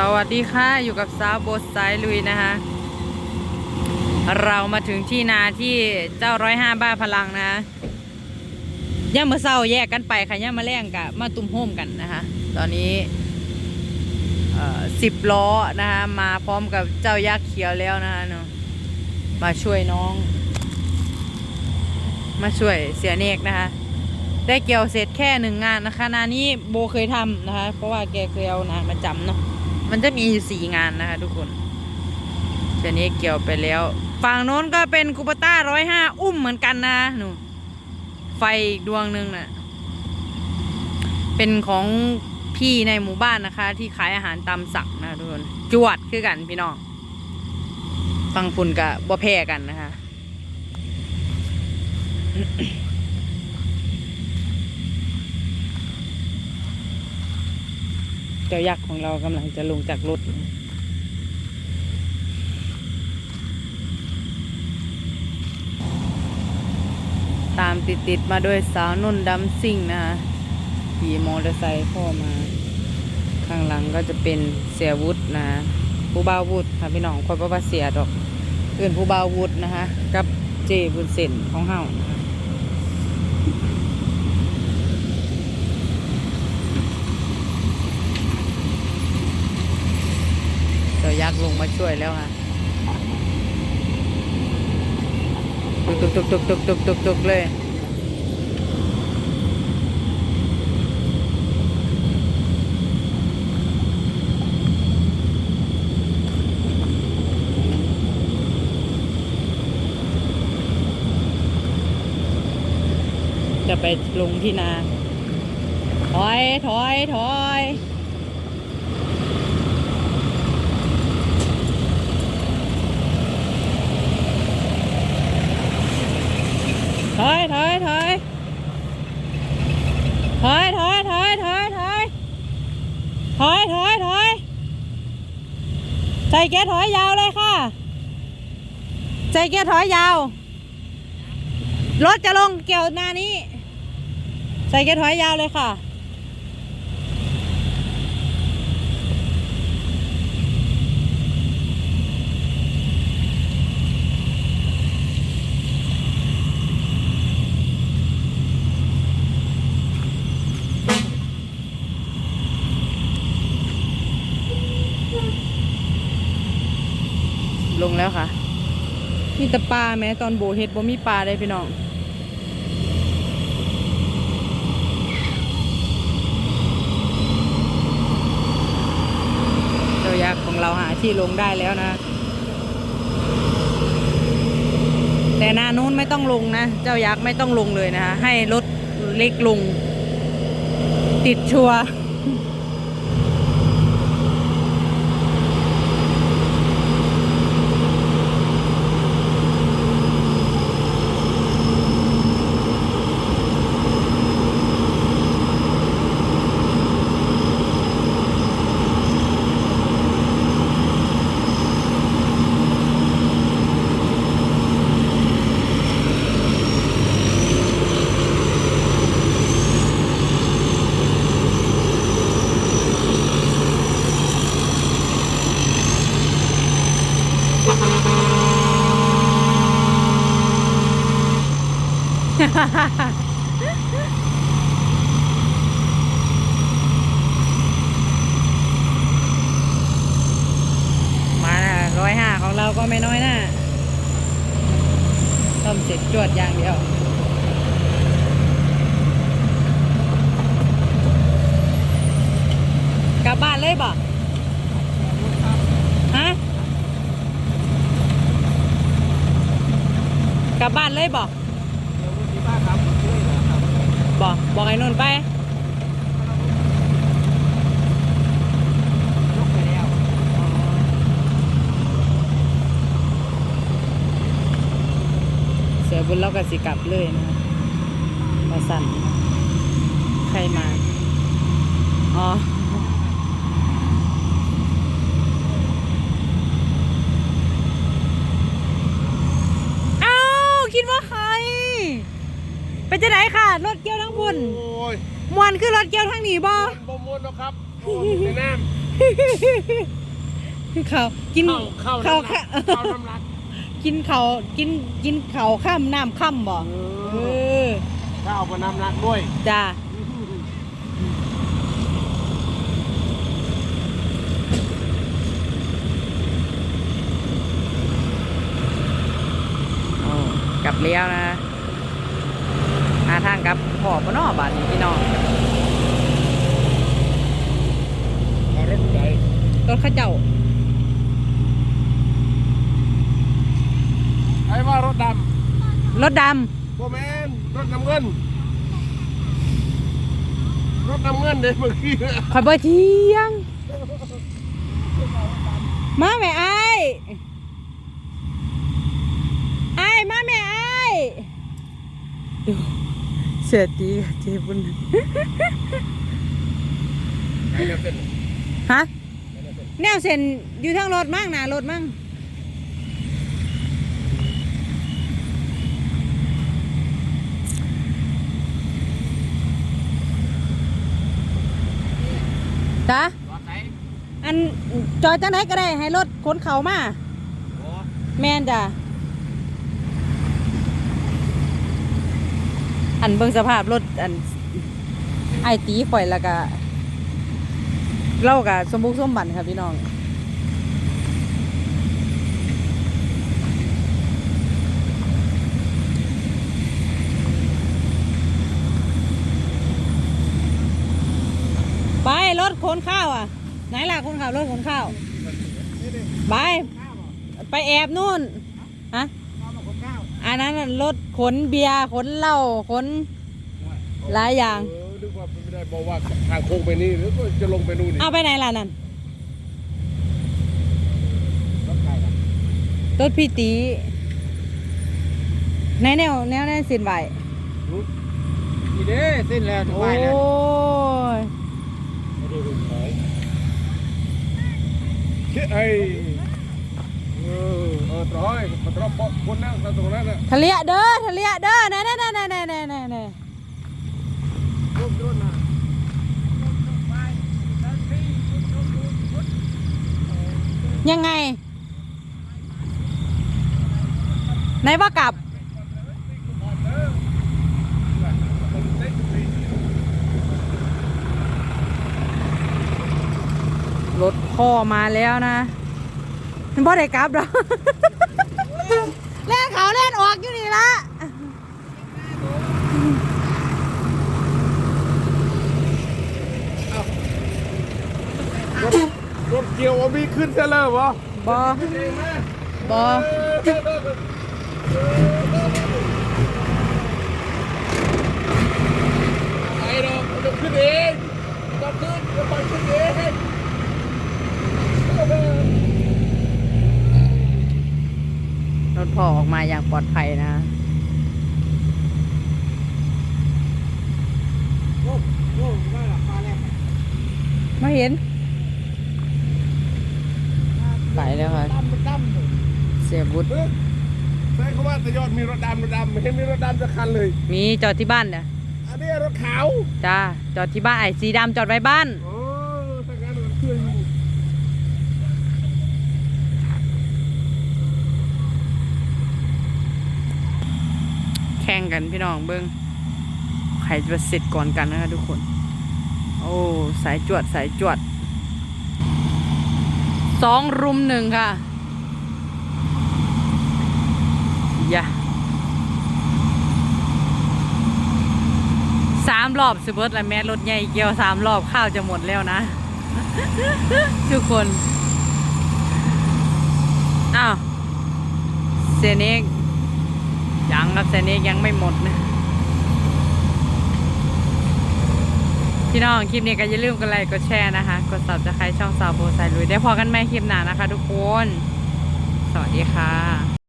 สวัสดีค่ะอยู่กับสาวโบทสายลุยนะคะ เรามาถึงที่นาที่เจ้าร้อยห้าบ้าพลังนะย่ามาเศร้าแยกกันไปค่ะย่ามาแล่งกะมาตุ้มโฮมกันนะคะ ตอนนี้สิบล้อนะคะมาพร้อมกับเจ้ายักษ์เขียวแล้วนะคะเนาะมาช่วยน้อง มาช่วยเสียเนกนะคะ ได้เกี่ยวเสร็จแค่หนึ่งงานนะคะ นานี้โบเคยทำนะคะ เพราะว่าแกเคยเอานะมาจำเนาะ มันจะมีสี่งานนะคะ ทุกคนเสียเนกเกี่ยวไปแล้ว ฝั่งโน้นก็เป็นคูปต้าร้อยห้าอุ้มเหมือนกันนะหนูไฟอีกดวงหนึ่งน่ะ เป็นของพี่ในหมู่บ้านนะคะ ที่ขายอาหารตามสั่งนะทุกคนจวดคือกันพี่น้องฟังฝุ่นกับบ่แพ้กันนะคะ เจ้ายักษ์ของเรากำลังจะลงจากรถตามติดๆมาด้วยสาวนุ่นดำซิ่งนะคะขี่มอเตอร์ไซค์พ่อมา ข้างหลังก็จะเป็นเสียวุฒนะผู้บ่าววุฒค่ะพี่น้องคอยประว่าเสียดอกเอื่นผู้บ่าววุฒนะคะ กับเจบุญเส้นของเฮานะคะ จ้ายักษ์ลงมาช่วยแล้วค่ะตุกตุกตุกตุกตุกตุกตุกตุกเลยจะไปลงที่นา ถอย ถอย ถอย ถอยถอยถอยถอยถอยถอยถอยถอยถอยถอยถอยใจเกถอยยาวเลยค่ะใจเกียร์ถอยยาว รถจะลงเกี่ยวหน้านี้ ใส่เกียร์ถอยยาวเลยค่ะ ลงแล้วค่ะมีแต่ปลาแม้ตอนโบเฮ็ดบ่มีปลาได้พี่น้องเจ้ายักษ์ของเราหาที่ลงได้แล้วนะ แต่นานู้นไม่ต้องลงนะ เจ้ายักษ์ไม่ต้องลงเลยนะคะให้รถเล็กลง ติดชัวร์ มาร้อยห้าของเราก็ไม่น้อยนะต้มเสร็จจวดอย่างเดียวกลับบ้านเลยบ่ฮะ กลับบ้านเลยบ่ บอกไอ้นุ่นไปเสือบุญเราก็สิกลับเลยนะมาสั่นใครมา อ๋อ เอ้า คิดว่าใคร เป็นจะไหนค่ะ รถเกี่ยวทั้งบุญโอ้ยมวนคือรถเกี่ยวทั้งหนีบ่บมวนแล้วครับโอ้ยในน้เขากินเข้าเขาเข้าข้าเข้าน้ำรักกินเขากินกินเขาข้ามน้ำข้ามบ่เอเอออเข้ากับน้ำรักด้วยจ้าโอ้กลับเลี้ยวนะหาทาง กลับพอปะเนอบาดนี้พี่น้องเอารถไหนรถเข้าเจ้าไอ้ว่ารถดรถดำโบแมนรถน้ำเงิน รถน้ำเงินเด็เมื่อกี้ำข่อยบ่เที่ยง มาแม่ไอ้ายไอ้ายมาแม่ไอ้ายดู เสียตีกับเจ๊บุญไอ้เนี่ยเป็นฮะแนวเส้นอยู่ทางรถมั่งหนารถมั่งจ้ะรถไหนอันจอยจังไหนก็ได้ให้รถขนเขามาโอ้แม่นจ้ะ อันเบิ่งสภาพรถอันไอตีข่อยแล้วก็เล่ากับสมบุกสมบันค่ะพี่น้องไปรถขนข้าวอะ ไหนล่ะคนขับรถขนข้าว ไป ไปแอบนู่น ฮะ ข้าวมาคนข้าว อันนั้นน่ะรถขนเบียร์ขนเหล้าขน หลายอย่างเออนึกว่าไม่ได้บอกว่าทางโค้งไปนี่หรือว่าจะลงไปนู่นนี่เอาไปไหนล่ะนั่นรถใครล่ะรถพี่ตีแนวแนวแนวแนวสินไหวนี่เด้เส้นแล้วโอ้ยไม่ได้ดูของเชื่อไอ้เอ ทะเลียเด้อทะเลียเด้อแน่แน่แน่แน่แน่แน่แน่แน่รถรถน่ะยังไงไหนว่ากลับรถพ่อมาแล้วนะ มันพ่อได้กลับหรอกเล่นเขาเล่นออกอยู่นี่ละรถรถเกี่ยวเอามีขึ้นเสียเลยเหรอบอเองนะบอไอ้ดอกมันจะขึ้นเองจะขึ้นจะไปขึ้นเอง ถพ่อออกมาอย่างปลอดภัยนะโอ้โหไม่หลับมาแล้วมาเห็น ไปแล้วค่ะดำมันดำเสียบุตรเฮ้ยใช่เขาว่าแต่ยอดมีรถดำรถดำไม่เห็นมีรถดำสักคันเลย มีจอดที่บ้านเนี่ยอันนี้รถขาว จ้า จอดที่บ้านไอ้สีดำจอดไว้บ้านโอ้ถ้างั้นมันเชื่ออยู่ แข่ง กันพี่น้องเบิ้งใครจะเสร็จก่อนกันนะคะทุกคน โอ้ สายจวดสายจวดสองรุมหนึ่งค่ะอย่าสามรอบสเบิร์ดละแม่รถใหญ่เกี่ยวสามรอบข้าวจะหมดแล้วนะ ทุกคน อ้าวเซเนก ยังครับเซเนกยังไม่หมดนะพี่น้องคลิปนี้ก็อย่าลืมกดไลค์กดแชร์นะคะ กดซับสไครต์ช่องสาวโบไซลุยได้พอกันไหมคลิปหน้านะคะทุกคน สวัสดีค่ะ